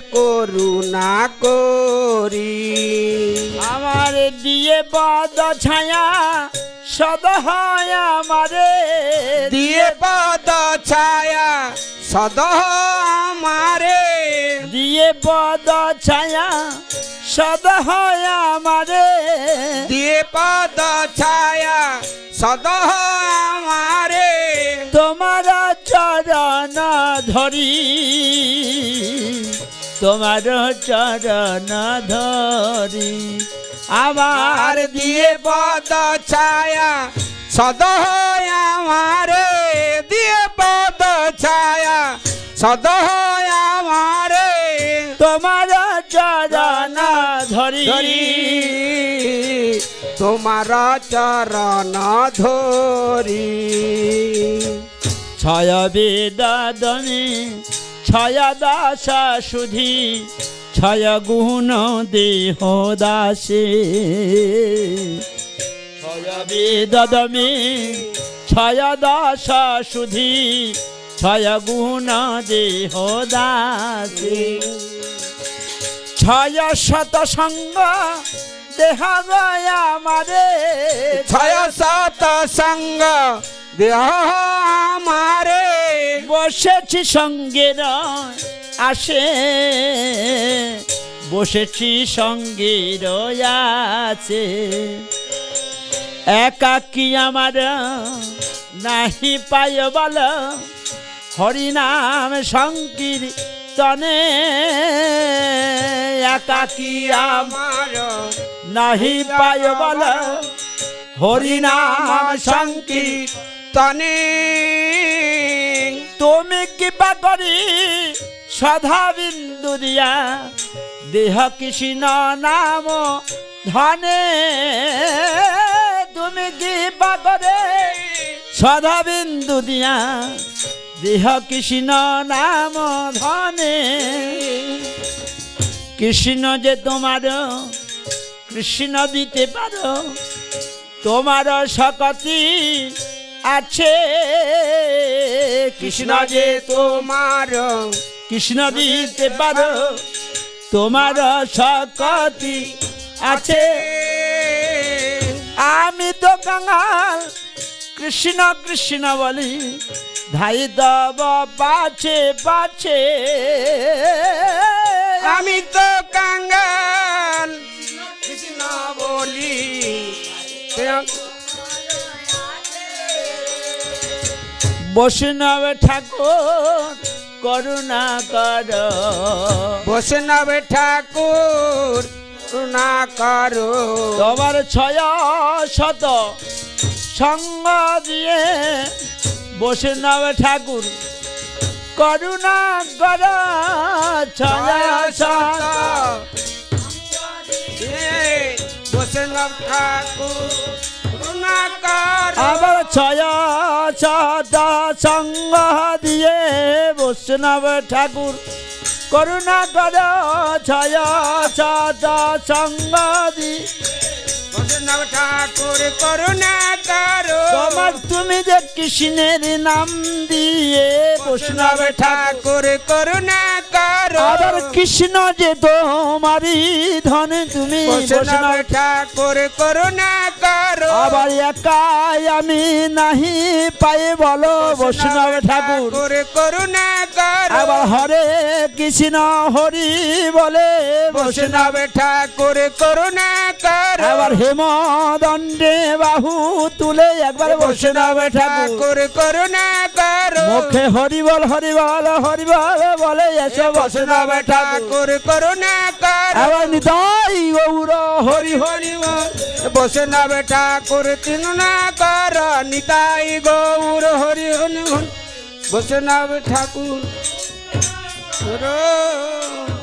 করুণা করি। আমার দিয়ে পদ ছায়া সদ হয় আমারে। দিয়ে পদ ছায়া সদ আমারে। দিয়ে পদ ছায়া সদ হয় আমারে। দিয়ে পদ ছায়া সদ আমারে। তোমার চরণ ধরি। তোমার চরণ ধরি আর দিয়ে পদ ছায়া সদ আমারে দিয়ে পদ ছায়া সদ আমারে তোমার চরণ ধরি তোমার চরণ ধরি ছয় বেদমি ছয় দাস সুধি, ছয় গুণ দেহ দাসে। ছয় বেদমি ছয় দাস সুধি, ছয় গুণ দেহ দাসে। ছয় শত সঙ্গ দেহ আমারে। ছয় শত সঙ্গ দেহ আমারে। বসেছি সঙ্গের আসে। বসেছি সঙ্গের আছে। একাকি আমার নাহি পায় বল? হরিনাম সংকীর তনে একাকি আমার নাহি পায় বল? হরিনাম সংকীর তনে তুমি কৃপা করি সধা বিন্দু দিয়া দেহ কৃষ্ণ নাম ধনে। তুমি কৃপা করে সধা বিন্দু দিয়া দেহ কৃষ্ণ নাম ধনে। কৃষ্ণ যে তোমার, কৃষ্ণ দিতে পারো, তোমার শকতি আছে। কৃষ্ণ যে তোমার কৃষ্ণ দিতে পারো তোমার শকতি আছে। আমি তো কাঙাল কৃষ্ণ কৃষ্ণ বলি ধাই দব পাছে পাছে আমি তো কাঙ্গাল বৈষ্ণব ঠাকুর করুণা কর। বৈষ্ণব ঠাকুর করুণা করো। তোমার ছয় শত সঙ্গ দিয়ে বৈষ্ণব ঠাকুর করুণা কর। ছয় শত বৈষ্ণব ঠাকুর করুণা করো। আবার ছয় শত সঙ্গ দিয়ে বৈষ্ণব ঠাকুর করুণা কর ছয় সঙ্গ দিয়ে বৈষ্ণব ঠাকুর করুণা করো? তোমার তুমি যে কৃষ্ণের নাম দিয়ে বৈষ্ণব ঠাকুর করুণা করো। আবার কৃষ্ণ যে তোমারই ধন তুমি বৈষ্ণব ঠাকুর করুণা করো। আবার একাই আমি নাহি পাই বলো বৈষ্ণব ঠাকুর করুণা করো। আবার হরে কৃষ্ণ হরি বলে বৈষ্ণব ঠাকুর করুণা করো। আবার হেমদণ্ডে বাহু তুলে একবার বৈষ্ণব ঠাকুর। ঠাকুর। করুণা করো। মুখে হরি বল হরি বল হরি বল বলে এসো বৈষ্ণব ঠাকুর। ঠাকুর করুণা করো। আবার নিতাই গৌর হরি হরি বল। বৈষ্ণব ঠাকুর তিনুনা কর। নিতাই গৌর হরি হরি হন বৈষ্ণব ঠাকুর। করো।